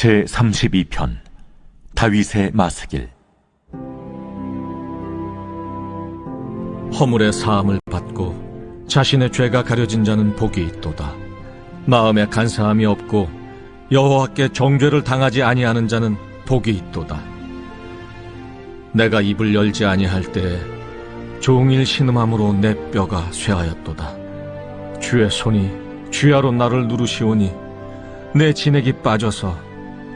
제 32편 다윗의 마스길 허물의 사함을 받고 자신의 죄가 가려진 자는 복이 있도다. 마음에 간사함이 없고 여호와께 정죄를 당하지 아니하는 자는 복이 있도다. 내가 입을 열지 아니할 때에 종일 신음함으로 내 뼈가 쇠하였도다. 주의 손이 주야로 나를 누르시오니 내 진액이 빠져서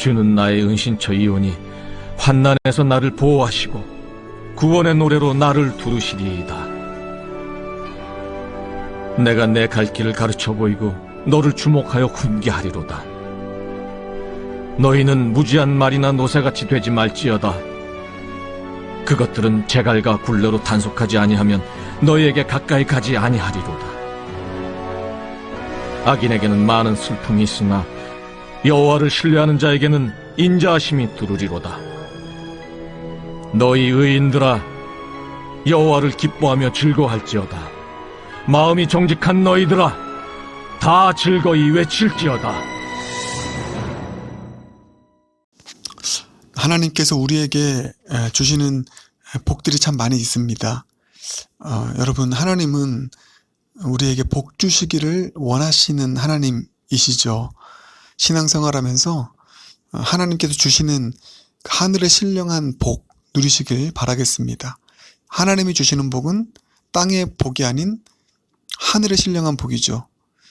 주는 나의 은신처이오니 환난에서 나를 보호하시고 구원의 노래로 나를 두르시리이다. 내가 내 갈 길을 가르쳐 보이고 너를 주목하여 훈계하리로다. 너희는 무지한 말이나 노새같이 되지 말지어다. 그것들은 제갈과 굴레로 단속하지 아니하면 너희에게 가까이 가지 아니하리로다. 악인에게는 많은 슬픔이 있으나 여호와를 신뢰하는 자에게는 인자하심이 두르리로다. 너희 의인들아 여호와를 기뻐하며 즐거워할지어다. 마음이 정직한 너희들아 다 즐거이 외칠지어다. 하나님께서 우리에게 에, 주시는 복들이 참 많이 있습니다. 어, 여러분, 하나님은 우리에게 복 주시기를 원하시는 하나님이시죠. 신앙생활 하면서 어, 하나님께서 주시는 하늘의 신령한 복 누리시길 바라겠습니다. 하나님이 주시는 복은 땅의 복이 아닌 하늘의 신령한 복이죠.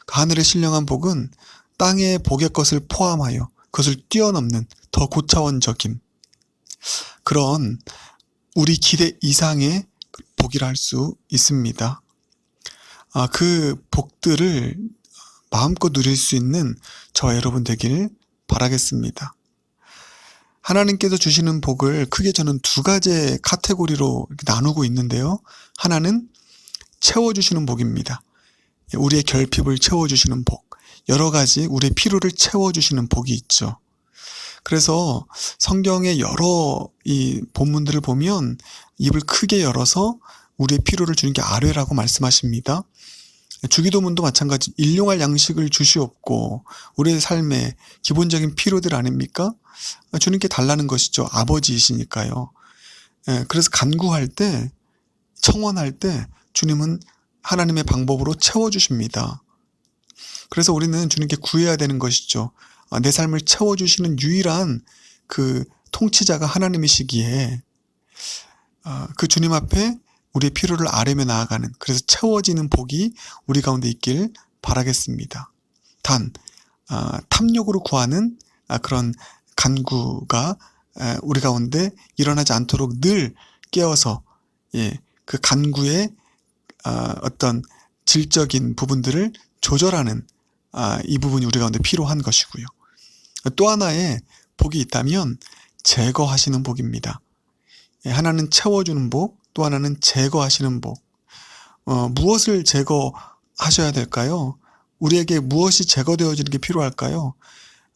그 하늘의 신령한 복은 땅의 복의 것을 포함하여 그것을 뛰어넘는 더 고차원적인 그런 우리 기대 이상의 복이라 할 수 있습니다. 아, 그 복들을 마음껏 누릴 수 있는 저 여러분 되길 바라겠습니다. 하나님께서 주시는 복을 크게 저는 두 가지 카테고리로 나누고 있는데요. 하나는 채워주시는 복입니다. 우리의 결핍을 채워주시는 복. 여러 가지 우리의 필요를 채워주시는 복이 있죠. 그래서 성경의 여러 이 본문들을 보면 입을 크게 열어서 우리의 필요를 주는 게 아뢰라고 말씀하십니다. 주기도문도 마찬가지 일용할 양식을 주시옵고 우리의 삶의 기본적인 필요들 아닙니까? 주님께 달라는 것이죠. 아버지이시니까요. 예, 그래서 간구할 때 청원할 때 주님은 하나님의 방법으로 채워주십니다. 그래서 우리는 주님께 구해야 되는 것이죠. 아, 내 삶을 채워주시는 유일한 그 통치자가 하나님이시기에 아, 그 주님 앞에 우리의 필요를 아뢰며 나아가는 그래서 채워지는 복이 우리 가운데 있길 바라겠습니다. 단 아, 탐욕으로 구하는 그런 간구가 우리 가운데 일어나지 않도록 늘 깨어서 예, 그 간구의 어떤 질적인 부분들을 조절하는 이 부분이 우리 가운데 필요한 것이고요. 또 하나의 복이 있다면 제거하시는 복입니다. 예, 하나는 채워주는 복, 또 하나는 제거하시는 복. 어, 무엇을 제거하셔야 될까요? 우리에게 무엇이 제거되어지는 게 필요할까요?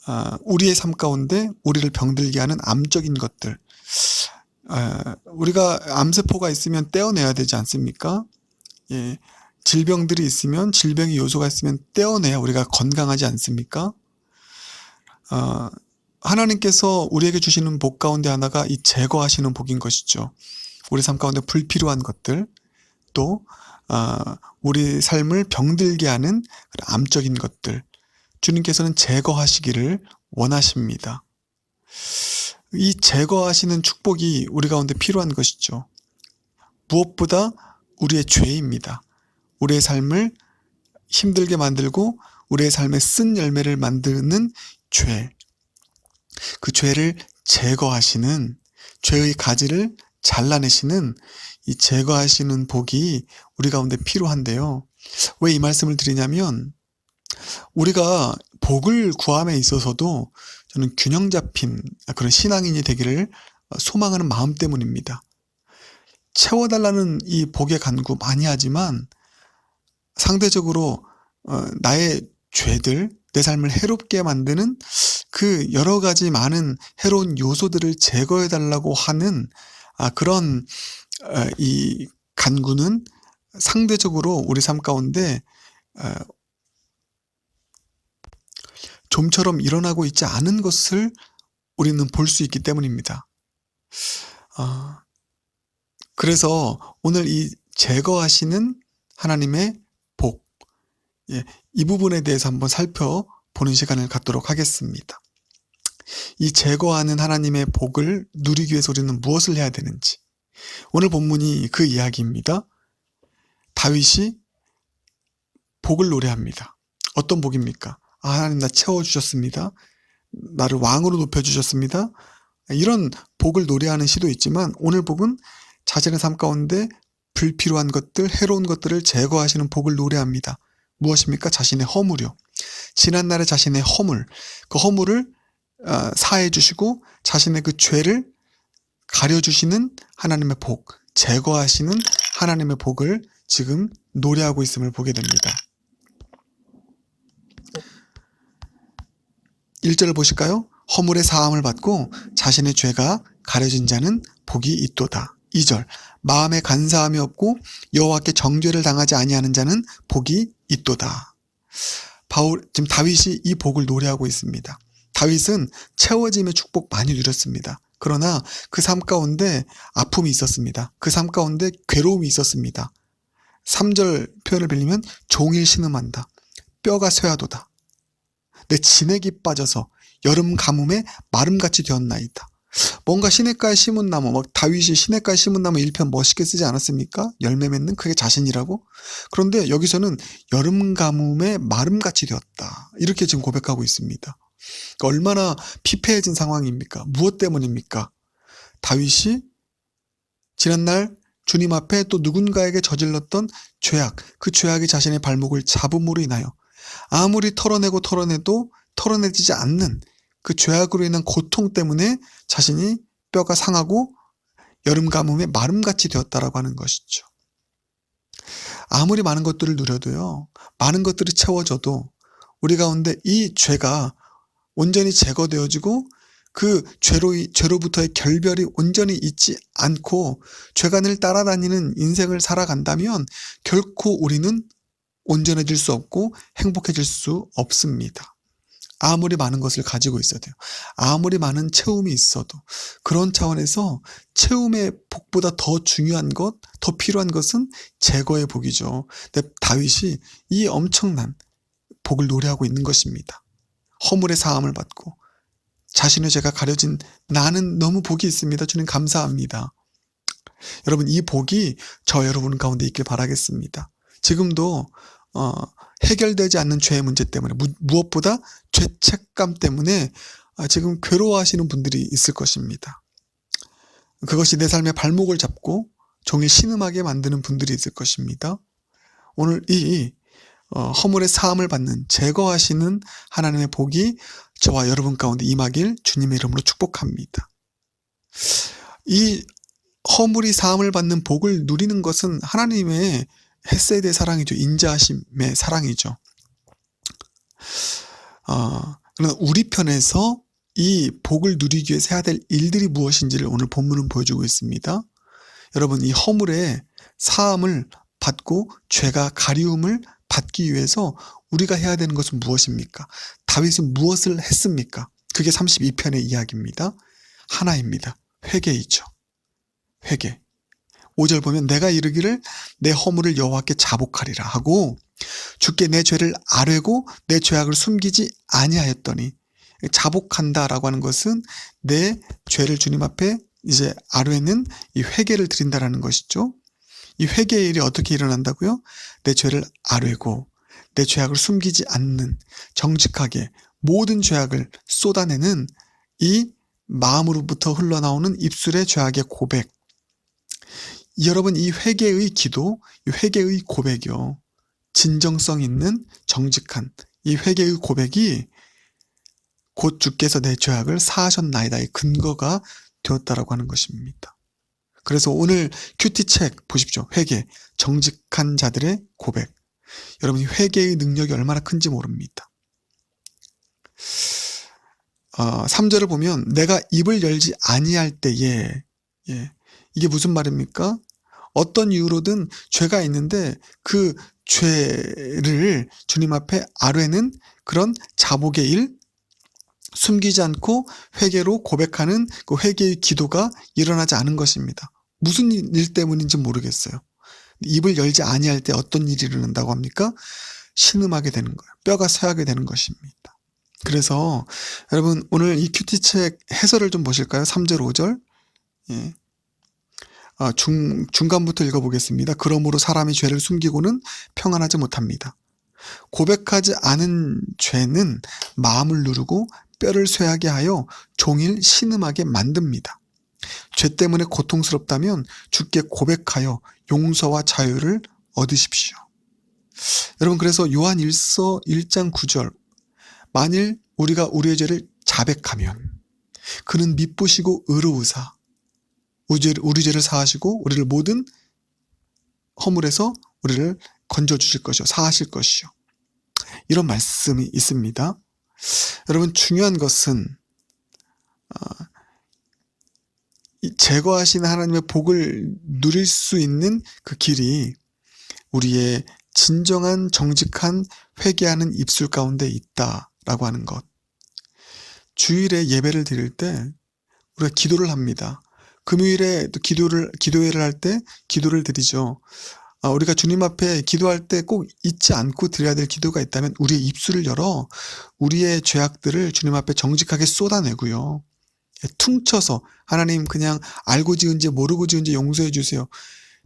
어, 우리의 삶 가운데 우리를 병들게 하는 암적인 것들. 어, 우리가 암세포가 있으면 떼어내야 되지 않습니까? 예, 질병들이 있으면 질병의 요소가 있으면 떼어내야 우리가 건강하지 않습니까? 어, 하나님께서 우리에게 주시는 복 가운데 하나가 이 제거하시는 복인 것이죠. 우리 삶 가운데 불필요한 것들, 또 어, 우리 삶을 병들게 하는 암적인 것들, 주님께서는 제거하시기를 원하십니다. 이 제거하시는 축복이 우리 가운데 필요한 것이죠. 무엇보다 우리의 죄입니다. 우리의 삶을 힘들게 만들고 우리의 삶에 쓴 열매를 만드는 죄. 그 죄를 제거하시는 죄의 가지를 잘라내시는 이 제거하시는 복이 우리 가운데 필요한데요. 왜 이 말씀을 드리냐면 우리가 복을 구함에 있어서도 저는 균형 잡힌 그런 신앙인이 되기를 소망하는 마음 때문입니다. 채워달라는 이 복의 간구 많이 하지만 상대적으로 어, 나의 죄들, 내 삶을 해롭게 만드는 그 여러 가지 많은 해로운 요소들을 제거해 달라고 하는 아, 그런 어, 이 간구는 상대적으로 우리 삶 가운데 어, 좀처럼 일어나고 있지 않은 것을 우리는 볼 수 있기 때문입니다. 어, 그래서 오늘 이 제거하시는 하나님의 복, 예, 이 부분에 대해서 한번 살펴보는 시간을 갖도록 하겠습니다. 이 제거하는 하나님의 복을 누리기 위해서 우리는 무엇을 해야 되는지. 오늘 본문이 그 이야기입니다. 다윗이 복을 노래합니다. 어떤 복입니까? 아, 하나님 나 채워주셨습니다. 나를 왕으로 높여주셨습니다. 이런 복을 노래하는 시도 있지만 오늘 복은 자신의 삶 가운데 불필요한 것들, 해로운 것들을 제거하시는 복을 노래합니다. 무엇입니까? 자신의 허물이요. 지난날의 자신의 허물, 그 허물을 어, 사해 주시고 자신의 그 죄를 가려 주시는 하나님의 복, 제거하시는 하나님의 복을 지금 노래하고 있음을 보게 됩니다. 1절을 보실까요? 허물의 사함을 받고 자신의 죄가 가려진 자는 복이 있도다. 2절 마음에 간사함이 없고 여호와께 정죄를 당하지 아니하는 자는 복이 있도다. 바울 지금 다윗이 이 복을 노래하고 있습니다. 다윗은 채워짐의 축복 많이 누렸습니다. 그러나 그 삶 가운데 아픔이 있었습니다. 그 삶 가운데 괴로움이 있었습니다. 3절 표현을 빌리면 종일 신음한다. 뼈가 쇠하도다. 내 진액이 빠져서 여름 가뭄에 마름같이 되었나이다. 뭔가 시냇가에 심은 나무, 막 다윗이 시냇가에 심은 나무 1편 멋있게 쓰지 않았습니까? 열매 맺는 그게 자신이라고? 그런데 여기서는 여름 가뭄에 마름같이 되었다. 이렇게 지금 고백하고 있습니다. 그러니까 얼마나 피폐해진 상황입니까? 무엇 때문입니까? 다윗이 지난날 주님 앞에 또 누군가에게 저질렀던 죄악, 그 죄악이 자신의 발목을 잡음으로 인하여 아무리 털어내고 털어내도 털어내지지 않는 그 죄악으로 인한 고통 때문에 자신이 뼈가 상하고 여름 가뭄에 마름같이 되었다라고 하는 것이죠. 아무리 많은 것들을 누려도요, 많은 것들이 채워져도 우리 가운데 이 죄가 온전히 제거되어지고 그 죄로, 죄로부터의 결별이 온전히 있지 않고 죄관을 따라다니는 인생을 살아간다면 결코 우리는 온전해질 수 없고 행복해질 수 없습니다. 아무리 많은 것을 가지고 있어도요. 아무리 많은 채움이 있어도 그런 차원에서 채움의 복보다 더 중요한 것, 더 필요한 것은 제거의 복이죠. 근데 다윗이 이 엄청난 복을 노래하고 있는 것입니다. 허물의 사함을 받고 자신의 죄가 가려진 나는 너무 복이 있습니다. 주님 감사합니다. 여러분 이 복이 저 여러분 가운데 있길 바라겠습니다. 지금도 어, 해결되지 않는 죄의 문제 때문에 무, 무엇보다 죄책감 때문에 아, 지금 괴로워하시는 분들이 있을 것입니다. 그것이 내 삶의 발목을 잡고 종일 신음하게 만드는 분들이 있을 것입니다. 오늘 이 어, 허물의 사함을 받는 제거하시는 하나님의 복이 저와 여러분 가운데 임하길 주님의 이름으로 축복합니다. 이 허물이 사함을 받는 복을 누리는 것은 하나님의 헤세드의 사랑이죠. 인자하심의 사랑이죠. 어, 그러나 우리 편에서 이 복을 누리기 위해서 해야 될 일들이 무엇인지를 오늘 본문은 보여주고 있습니다. 여러분, 이 허물의 사함을 받고 죄가 가리움을 받기 위해서 우리가 해야 되는 것은 무엇입니까? 다윗은 무엇을 했습니까? 그게 32편의 이야기입니다. 하나입니다. 회개이죠. 회개. 5절 보면 내가 이르기를 내 허물을 여호와께 자복하리라 하고 주께 내 죄를 아뢰고 내 죄악을 숨기지 아니하였더니 자복한다라고 하는 것은 내 죄를 주님 앞에 이제 아뢰는 이 회개를 드린다라는 것이죠. 이 회개의 일이 어떻게 일어난다고요? 내 죄를 아뢰고 내 죄악을 숨기지 않는 정직하게 모든 죄악을 쏟아내는 이 마음으로부터 흘러나오는 입술의 죄악의 고백. 여러분 이 회개의 기도, 이 회개의 고백이요. 진정성 있는 정직한 이 회개의 고백이 곧 주께서 내 죄악을 사하셨나이다의 근거가 되었다라고 하는 것입니다. 그래서 오늘 큐티 책 보십시오. 회개, 정직한 자들의 고백. 여러분이 회개의 능력이 얼마나 큰지 모릅니다. 어, 3절을 보면 내가 입을 열지 아니할 때에 예, 이게 무슨 말입니까? 어떤 이유로든 죄가 있는데 그 죄를 주님 앞에 아뢰는 그런 자복의 일, 숨기지 않고 회개로 고백하는 그 회개의 기도가 일어나지 않은 것입니다. 무슨 일 때문인지 모르겠어요. 입을 열지 아니할 때 어떤 일이 일어난다고 합니까? 신음하게 되는 거예요. 뼈가 쇠하게 되는 것입니다. 그래서 여러분 오늘 이 큐티 책 해설을 좀 보실까요? 3절, 5절. 예. 아, 중, 중간부터 읽어보겠습니다. 그러므로 사람이 죄를 숨기고는 평안하지 못합니다. 고백하지 않은 죄는 마음을 누르고 뼈를 쇠하게 하여 종일 신음하게 만듭니다. 죄 때문에 고통스럽다면 주께 고백하여 용서와 자유를 얻으십시오. 여러분 그래서 요한 1서 1장 9절 만일 우리가 우리의 죄를 자백하면 그는 미쁘시고 의로우사 우리, 죄를 사하시고 우리를 모든 허물에서 우리를 건져 주실 것이요 사하실 것이요 이런 말씀이 있습니다. 여러분 중요한 것은 어, 이 제거하신 하나님의 복을 누릴 수 있는 그 길이 우리의 진정한 정직한 회개하는 입술 가운데 있다라고 하는 것. 주일에 예배를 드릴 때 우리가 기도를 합니다. 금요일에 또 기도를 기도회를 할 때 기도를 드리죠. 아, 우리가 주님 앞에 기도할 때 꼭 잊지 않고 드려야 될 기도가 있다면 우리의 입술을 열어 우리의 죄악들을 주님 앞에 정직하게 쏟아내고요. 예, 퉁쳐서 하나님 그냥 알고 지은지 모르고 지은지 용서해 주세요.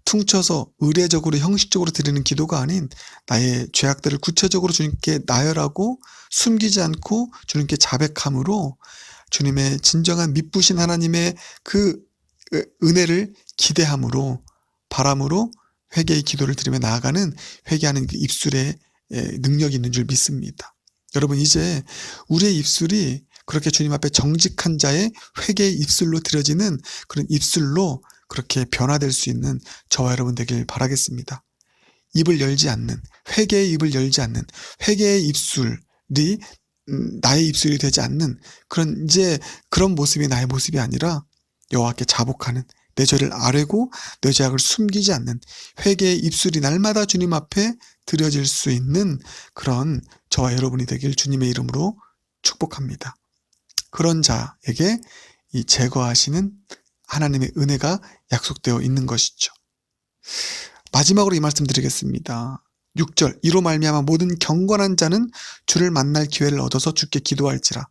퉁쳐서 의례적으로 형식적으로 드리는 기도가 아닌 나의 죄악들을 구체적으로 주님께 나열하고 숨기지 않고 주님께 자백함으로 주님의 진정한 미쁘신 하나님의 그 은혜를 기대함으로 바람으로 회개의 기도를 드리며 나아가는 회개하는 그 입술에 능력이 있는 줄 믿습니다. 여러분 이제 우리의 입술이 그렇게 주님 앞에 정직한 자의 회개의 입술로 드려지는 그런 입술로 그렇게 변화될 수 있는 저와 여러분 되길 바라겠습니다. 입을 열지 않는 회개의 입을 열지 않는 회개의 입술이 음, 나의 입술이 되지 않는 그런 이제 그런 모습이 나의 모습이 아니라 여호와께 자복하는 내 죄를 아뢰고 내 죄악을 숨기지 않는 회개의 입술이 날마다 주님 앞에 드려질 수 있는 그런 저와 여러분이 되길 주님의 이름으로 축복합니다. 그런 자에게 이 제거하시는 하나님의 은혜가 약속되어 있는 것이죠. 마지막으로 이 말씀 드리겠습니다. 6절 이로 말미암아 모든 경건한 자는 주를 만날 기회를 얻어서 주께 기도할지라.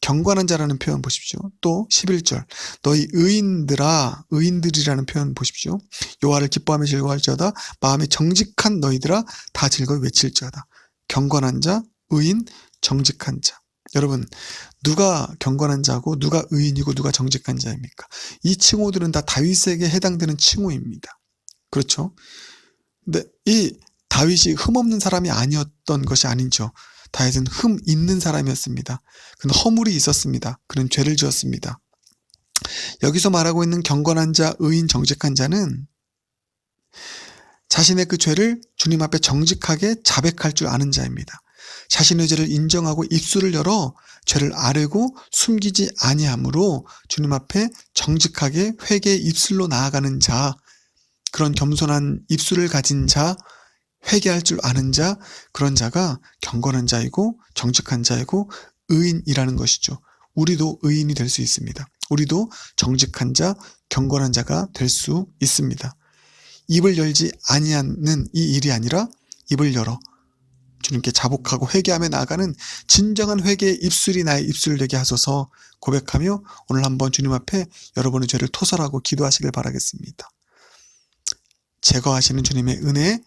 경건한 자라는 표현 보십시오. 또 11절 너희 의인들아 의인들이라는 표현 보십시오. 여호와를 기뻐하며 즐거워할지어다 마음이 정직한 너희들아 다 즐거이 외칠지어다. 경건한 자, 의인, 정직한 자. 여러분 누가 경건한 자고 누가 의인이고 누가 정직한 자입니까? 이 칭호들은 다 다윗에게 해당되는 칭호입니다. 그렇죠? 근데 이 다윗이 흠 없는 사람이 아니었던 것이 아니죠. 다윗은 흠 있는 사람이었습니다. 그는 허물이 있었습니다. 그는 죄를 지었습니다. 여기서 말하고 있는 경건한 자, 의인, 정직한 자는 자신의 그 죄를 주님 앞에 정직하게 자백할 줄 아는 자입니다. 자신의 죄를 인정하고 입술을 열어 죄를 아뢰고 숨기지 아니함으로 주님 앞에 정직하게 회개의 입술로 나아가는 자, 그런 겸손한 입술을 가진 자, 회개할 줄 아는 자, 그런 자가 경건한 자이고 정직한 자이고 의인이라는 것이죠. 우리도 의인이 될 수 있습니다. 우리도 정직한 자, 경건한 자가 될 수 있습니다. 입을 열지 아니하는 이 일이 아니라 입을 열어 주님께 자복하고 회개하며 나아가는 진정한 회개의 입술이 나의 입술 되게 하소서 고백하며 오늘 한번 주님 앞에 여러분의 죄를 토설하고 기도하시길 바라겠습니다. 제거하시는 주님의 은혜,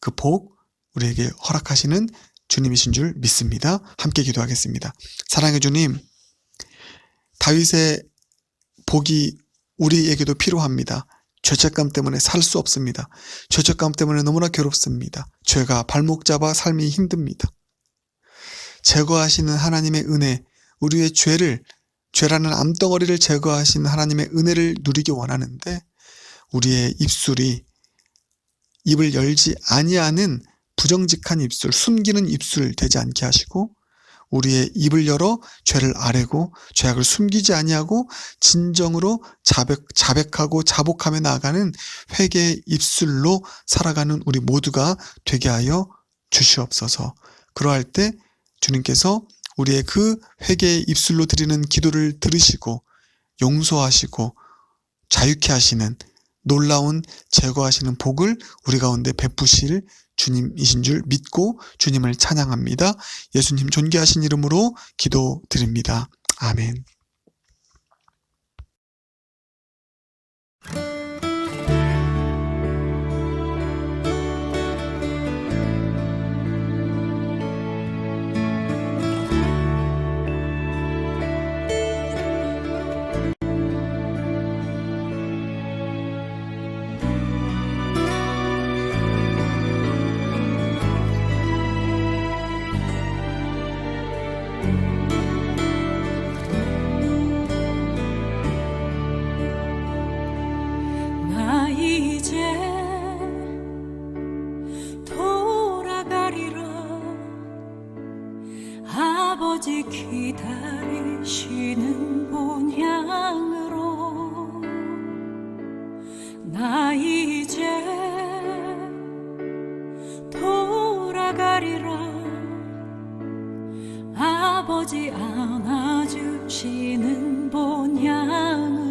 그 복, 우리에게 허락하시는 주님이신 줄 믿습니다. 함께 기도하겠습니다. 사랑의 주님, 다윗의 복이 우리에게도 필요합니다. 죄책감 때문에 살 수 없습니다. 죄책감 때문에 너무나 괴롭습니다. 죄가 발목 잡아 삶이 힘듭니다. 제거하시는 하나님의 은혜, 우리의 죄를 죄라는 암덩어리를 제거하신 하나님의 은혜를 누리기 원하는데 우리의 입술이 입을 열지 아니하는 부정직한 입술, 숨기는 입술 되지 않게 하시고 우리의 입을 열어 죄를 아뢰고 죄악을 숨기지 아니하고 진정으로 자백, 자백하고 자복하며 나아가는 회개의 입술로 살아가는 우리 모두가 되게 하여 주시옵소서. 그러할 때 주님께서 우리의 그 회개의 입술로 드리는 기도를 들으시고 용서하시고 자유케 하시는 놀라운 제거하시는 복을 우리 가운데 베푸실 주님이신 줄 믿고 주님을 찬양합니다. 예수님 존귀하신 이름으로 기도드립니다. 아멘. 돌아가리라. 아버지 안아주시는 본향